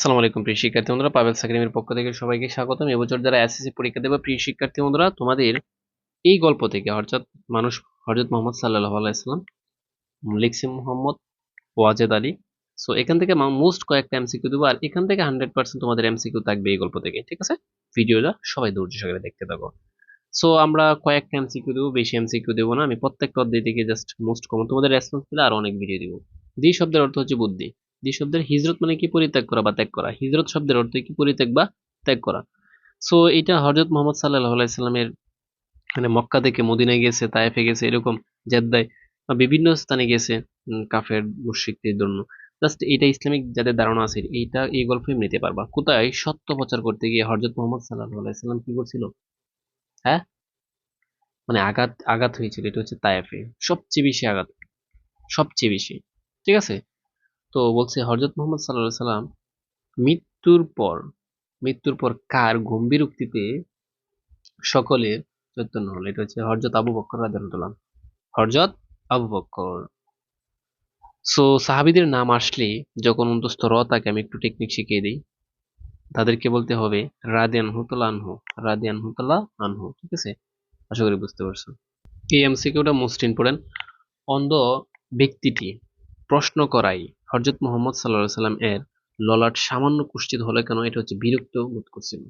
আসসালামু আলাইকুম, প্রিয় শিক্ষার্থী বন্ধুরা। পাবেল একাডেমির পক্ষ থেকে সবাইকে স্বাগতম। এবছর যারা এসএসসি পরীক্ষা দেবে, প্রিয় শিক্ষার্থী বন্ধুরা, তোমাদের এই গল্প থেকে, অর্থাৎ মানুষ হযরত মোহাম্মদ সাল্লাল্লাহু আলাইহি সাল্লাম, লিখছে মোহাম্মদ ওয়াজেদ আলী। সো এখান থেকে মোস্ট কয়েকটা এমসিকিউ দেবো, আর এখান থেকে হান্ড্রেড পার্সেন্ট তোমাদের এমসিকিউ থাকবে এই গল্প থেকে, ঠিক আছে? ভিডিওটা সবাই ধৈর্য সহকারে দেখতে থাকো। সো আমরা কয়েকটা এমসিকিউ দেবো, বেশি এমসিকিউ দেবো না, আমি প্রত্যেকটা অধ্যায় থেকে জাস্ট মোস্ট কমন তোমাদের রেসপন্স পেলে আরও অনেক ভিডিও দিব। দ্বি শব্দের অর্থ হচ্ছে বুদ্ধি। দ্বি শব্দের হিজরত মানে কি পরিত্যাগ করা বা ত্যাগ করা? হিজরত শব্দের অর্থ কি পরিত্যাগ বা ত্যাগ করা? সো এটা হজরত মোহাম্মদ সাল্লাহ আলাইসাল্লামের মানে মক্কা থেকে মদিনায় গেছে, তায়েফে গেছে, এরকম জেদ্দায় বা বিভিন্ন স্থানে গেছে কাফের, মুশরিকদের জন্য। জাস্ট এটা ইসলামিক যাদের ধারণা আছে, এইটা, এই গল্পে নিতে পারবা। কোথায়? সত্য প্রচার করতে গিয়ে হজরত মোহাম্মদ সাল্লাহ আলাইসাল্লাম কি করছিল? হ্যাঁ? মানে আঘাত আঘাত হয়েছিল, এটা হচ্ছে তায়েফে। সবচেয়ে বেশি আঘাত। সবচেয়ে বেশি। ঠিক আছে? তো বলছে হজরত মোহাম্মদ সাল্লাহ সাল্লাম মৃত্যুর পর মৃত্যুর পর কার গম্ভীর উক্তিতে সকলে চৈতন্য হলো? এটা হচ্ছে হরজত আবু বক্কর রাদিয়াল্লাহু হরজত আবু বক্কর। সো সাহাবিদের নাম আসলে যখন অন্তস্থ র তাকে আমি একটু টেকনিক শিখিয়ে দিই। তাদেরকে বলতে হবে রাদিয়ান হুতলা আনহু রাদিয়ান হুতলা আনহু, ঠিক আছে? আশা করি বুঝতে পারছ। এই এমসিকিউটা মোস্ট ইম্পর্টেন্ট অন্ধ ব্যক্তিটি প্রশ্ন করাই হরজত মোহাম্মদ সাল্লাহ সাল্লাম এর ললাট সামান্য কুষ্ঠিত হলে কেন? এটা হচ্ছে বিরক্ত বোধ করছিল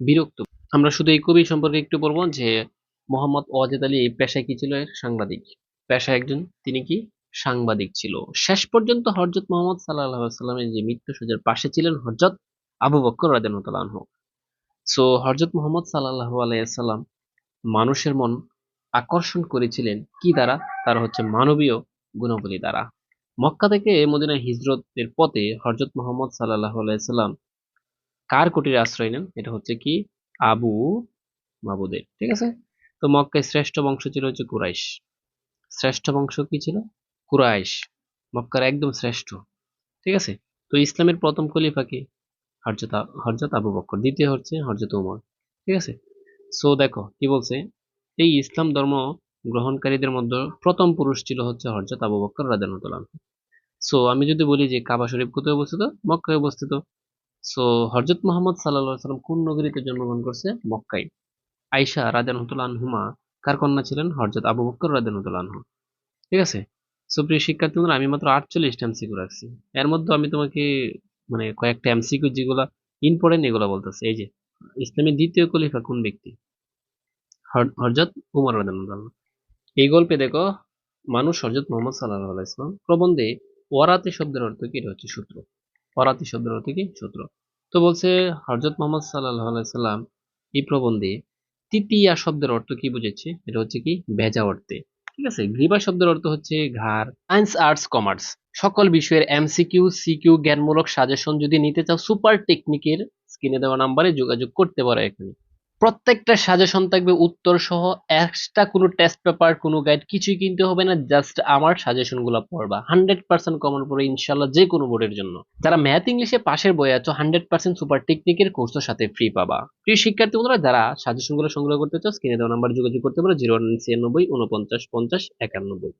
বিরক্ত। আমরা শুধু এই কবি সম্পর্কে একটু বলব যে, মোহাম্মদ ওয়াজেদ আলী এই পেশায় কি ছিল সাংবাদিক? পেশায় একজন, তিনি কি? সাংবাদিক ছিল। শেষ পর্যন্ত হরজত মোহাম্মদ সাল্লাহ সাল্লামের যে মৃত্যু সজ্জার পাশে ছিলেন হরজত আবু বক্কর রাদিয়াল্লাহু সো হরজত মোহাম্মদ সাল্লাহ আলাইসাল্লাম মানুষের মন আকর্ষণ করেছিলেন কি দ্বারা? তারা হচ্ছে মানবীয় গুণাবলী দ্বারা। মক্কা থেকে মদিনা হিজরতের পথে হরজত মোহাম্মদ সাল্লাহ আলাইসাল্লাম কার কুটিরে আশ্রয় নেন? এটা হচ্ছে কি? আবু মাবুদের, ঠিক আছে? তো মক্কায় শ্রেষ্ঠ বংশ ছিল হচ্ছে কুরাইশ। শ্রেষ্ঠ বংশ কি ছিল? কুরাইশ। মক্কার একদম শ্রেষ্ঠ, ঠিক আছে? তো ইসলামের প্রথম খলিফা কি? হরজত হরজত আবু বক্কর, দ্বিতীয় হচ্ছে হরজত উমর, ঠিক আছে? সো দেখো, কি বলছে? এই ইসলাম ধর্ম গ্রহণকারীদের মধ্যে প্রথম পুরুষ ছিল হচ্ছে হরজত আবু বক্কর রাদিয়াল্লাহু সো আমি যদি বলি যে কাবা শরীফ কোথায় অবস্থিত? মক্কায় অবস্থিত। সো হরজত মোহাম্মদ সাল্লাল্লাহু সাল্লাম কোন নগরীতে জন্মগ্রহণ করছে? মক্কায়। আইসা রাদিয়াল্লাহু আনহুমা কার কন্যা ছিলেন? হরজত আবু রাদিয়াল্লাহু আনহু। ঠিক আছে? সো প্রিয় শিক্ষার্থী আমি মাত্র আটচল্লিশটা এমসিকিউ রাখছি। এর মধ্যে আমি তোমাকে মানে কয়েকটা এমসিকিউ যেগুলা ইম্পর্টেন্ট এগুলা বলতেছি। এই যে, ইসলামের দ্বিতীয় খলিফা কোন ব্যক্তি? হর- হরজত উমর আনহু এই গল্পে দেখো, মানুষ হরজত মোহাম্মদ সাল্লাল্লাহু আলাইহি সাল্লাম প্রবন্ধে ওয়ারাতি শব্দের অর্থ কি? এটা হচ্ছে সূত্র। ওয়ারাতি শব্দের অর্থ কি? সূত্র। তো বলছে হরজত মোহাম্মদ আলাইহি সাল্লাম এই প্রবন্ধে তৃতীয়া শব্দের অর্থ কি বুঝেছে? এটা হচ্ছে কি? ভেজা অর্থে। ঠিক আছে? গ্রীবা শব্দের অর্থ হচ্ছে ঘাড়। Science, arts, commerce. সকল বিষয়ের এমসিকিউ, সিকিউ, জ্ঞানমূলক সাজেশন যদি নিতে চাও, সুপার টেকনিকের স্ক্রিনে দেওয়া নাম্বারে যোগাযোগ করতে পারো এখানে। প্রত্যেকটা সাজেশন থাকবে উত্তর সহ এক্সট্রা কোনো টেস্ট পেপার কোনো গাইড কিছুই কিনতে হবে না জাস্ট আমার সাজেশনগুলো পড়বা। হান্ড্রেড পার্সেন্ট কমন পড়ে ইনশাল্লাহ যে কোনো বোর্ডের জন্য। যারা ম্যাথ ইংলিশে পাশের বই আছো হান্ড্রেড পার্সেন্ট সুপার টেকনিকের কোর্সের সাথে ফ্রি পাবা। প্রিয় শিক্ষার্থী বন্ধুরা, যারা সাজেশনগুলো সংগ্রহ করতে চাও স্ক্রিনে দেওয়া নাম্বার যোগাযোগ করতে পারো জিরো ওয়ান ছিয়ানব্বই উনপঞ্চাশ পঞ্চাশ একানব্বই।